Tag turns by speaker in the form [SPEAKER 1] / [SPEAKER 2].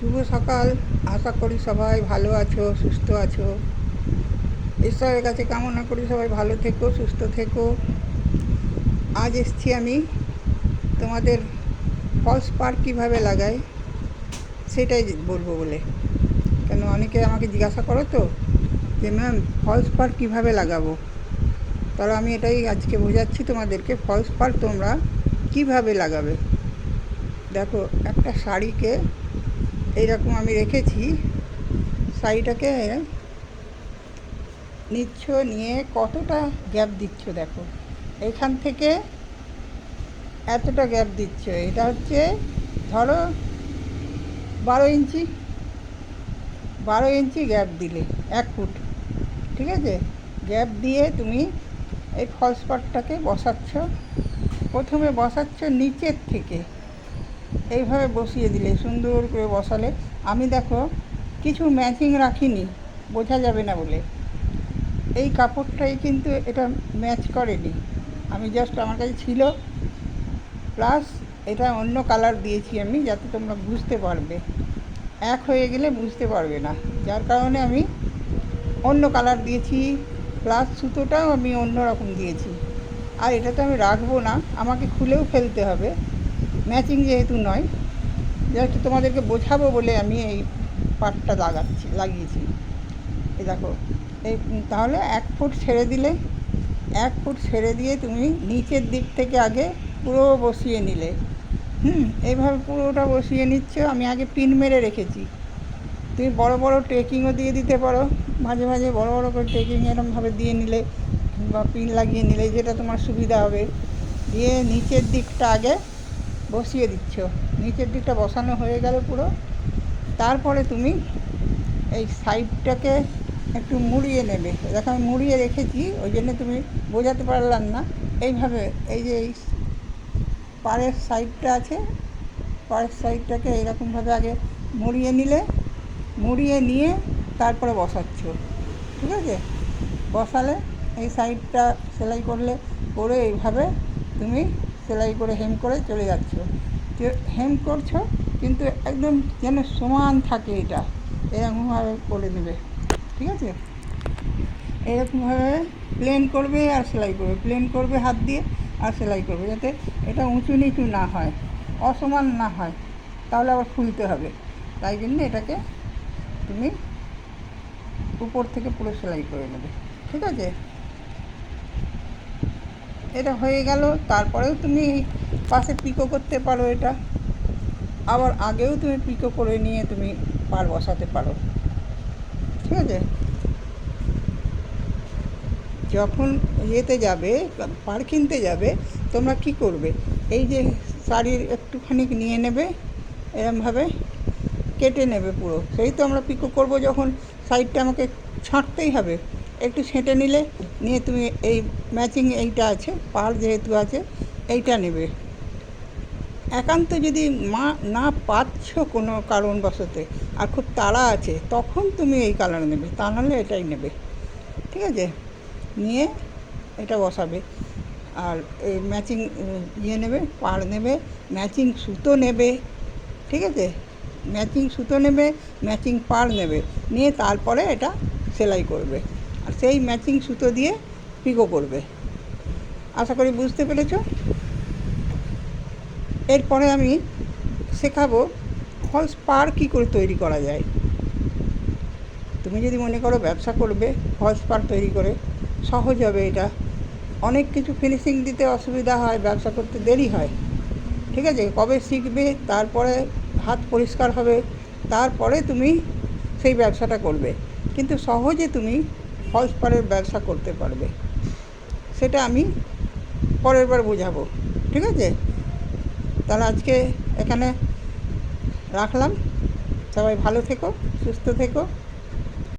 [SPEAKER 1] শুভ সকাল। আশা করি সবাই ভালো আছো, সুস্থ আছো। ঈশ্বরের কাছে কামনা করি সবাই ভালো থেকো, সুস্থ থেকো। আজ এসছি আমি তোমাদের ফলস পার্ক কীভাবে লাগায় সেটাই বলব বলে। কেন অনেকে আমাকে জিজ্ঞাসা করো তো, যে ম্যাম ফলস পার্ক কীভাবে লাগাবো? তাহলে আমি এটাই আজকে বোঝাচ্ছি তোমাদেরকে ফলস পার্ক তোমরা কীভাবে লাগাবে? দেখো, একটা শাড়িকে এইরকম আমি রেখেছি। শাড়িটাকে নিচ্ছ, নিয়ে কতটা গ্যাপ দিচ্ছ দেখো। এখান থেকে এতটা গ্যাপ দিচ্ছ। এটা হচ্ছে, ধরো বারো ইঞ্চি। বারো ইঞ্চি গ্যাপ দিলে এক ফুট, ঠিক আছে? গ্যাপ দিয়ে তুমি এই ফলস পাটটাকে বসাচ্ছ। প্রথমে বসাচ্ছ নিচের থেকে। এইভাবে বসিয়ে দিলে, সুন্দর করে বসালে। আমি দেখো, কিছু ম্যাচিং রাখিনি, বোঝা যাবে না বলে। এই কাপড়টাই কিন্তু এটা ম্যাচ করেনি। আমি জাস্ট আমার কাছে ছিল। প্লাস এটা অন্য কালার দিয়েছি আমি, যাতে তোমরা বুঝতে পারবে। এক হয়ে গেলে বুঝতে পারবে না। যার কারণে আমি অন্য কালার দিয়েছি। প্লাস সুতোটাও আমি অন্য রকম দিয়েছি। আর এটা তো আমি রাখব না। আমাকে খুলেও ফেলতে হবে। ম্যাচিং যেহেতু নয় জাস্ট তোমাদেরকে বোঝাবো বলে আমি এই পাটটা লাগাচ্ছি, লাগিয়েছি। এ দেখো, এই তাহলে এক ফুট ছেড়ে দিলে, এক ফুট ছেড়ে দিয়ে তুমি নিচের দিক থেকে আগে পুরো বসিয়ে নিলে। হুম, এইভাবে পুরোটা বসিয়ে নিচ্ছ, আমি আগে পিন মেরে রেখেছি। তুমি বড় বড় ট্রেকিংও দিয়ে দিতে পারো, মাঝে মাঝে বড় বড় করে ট্রেকিং এরমভাবে দিয়ে নিলে বা পিন লাগিয়ে নিলে যেটা তোমার সুবিধা হবে। দিয়ে নিচের দিকটা আগে বসিয়ে দিচ্ছ। নিচের দিকটা বসানো হয়ে গেল পুরো। তারপরে তুমি এই সাইডটাকে একটু মুড়িয়ে নেবে। দেখো, আমি মুড়িয়ে রেখেছি, ওই জন্য তুমি বোঝাতে পারলাম না। এইভাবে, এই যে এই পাড়ের সাইডটা আছে, পাড়ের সাইডটাকে এইরকমভাবে আগে মুড়িয়ে নিলে, মুড়িয়ে নিয়ে তারপরে বসাচ্ছ। ঠিক আছে? বসালে এই সাইডটা সেলাই করলে করে এইভাবে তুমি সেলাই করে হেম করে চলে যাচ্ছ। হেম করছ, কিন্তু একদম যেন সমান থাকে এটা। এরকমভাবে করে দেবে। ঠিক আছে? এরকমভাবে প্লেন করবে আর সেলাই করবে। প্লেন করবে হাত দিয়ে আর সেলাই করবে যাতে এটা উঁচু নিচু না হয়, অসমান না হয়। তাহলে আবার খুলতে হবে। তাই জন্য এটাকে তুমি উপর থেকে পুরো সেলাই করে নেবে। ঠিক আছে? এটা হয়ে গেল। তারপরেও তুমি পাশে পিকো করতে পারো এটা। আবার আগেও তুমি পিকো করে নিয়ে তুমি পার বসাতে পারো। ঠিক আছে? যখন ইয়েতে যাবে, পার কিনতে যাবে, তোমরা কি করবে? এই যে শাড়ির একটুখানি নিয়ে নেবে, এরমভাবে কেটে নেবে পুরো। সেই তো আমরা পিকো করব যখন সাইডটা আমাকে ছাঁটতেই হবে। একটু ছেঁটে নিলে, নিয়ে তুমি এই ম্যাচিং এইটা আছে, পার যেহেতু আছে, এইটা নেবে। একান্ত যদি মা, না পাচ্ছ কোনো কারণবশতে আর খুব তাড়া আছে, তখন তুমি এই কালার নেবে, তা নাহলে এটাই নেবে। ঠিক আছে? নিয়ে এটা বসাবে। আর এই ম্যাচিং ইয়ে নেবে পাড় নেবে ম্যাচিং সুতো নেবে। ঠিক আছে? ম্যাচিং সুতো নেবে ম্যাচিং পাড় নেবে। নিয়ে তারপরে এটা সেলাই করবে। আর সেই ম্যাচিং সুতো দিয়ে পিকো করবে। আশা করি বুঝতে পেরেছ? এরপরে আমি শেখাবো ফলস পার কী করে তৈরি করা যায়। তুমি যদি মনে করো ব্যবসা করবে ফলস পার তৈরি করে, সহজ হবে এটা। অনেক কিছু ফিনিশিং দিতে অসুবিধা হয়, ব্যবসা করতে দেরি হয়। ঠিক আছে? কবে শিখবে, তারপরে হাত পরিষ্কার হবে, তারপরে তুমি সেই ব্যবসাটা করবে। কিন্তু সহজে তুমি ফলস পারের ব্যবসা করতে পারবে। সেটা আমি পরের বার বোঝাবো, ঠিক আছে? তাহলে আজকে এখানে রাখলাম। সবাই ভালো থেকো, সুস্থ থেকো।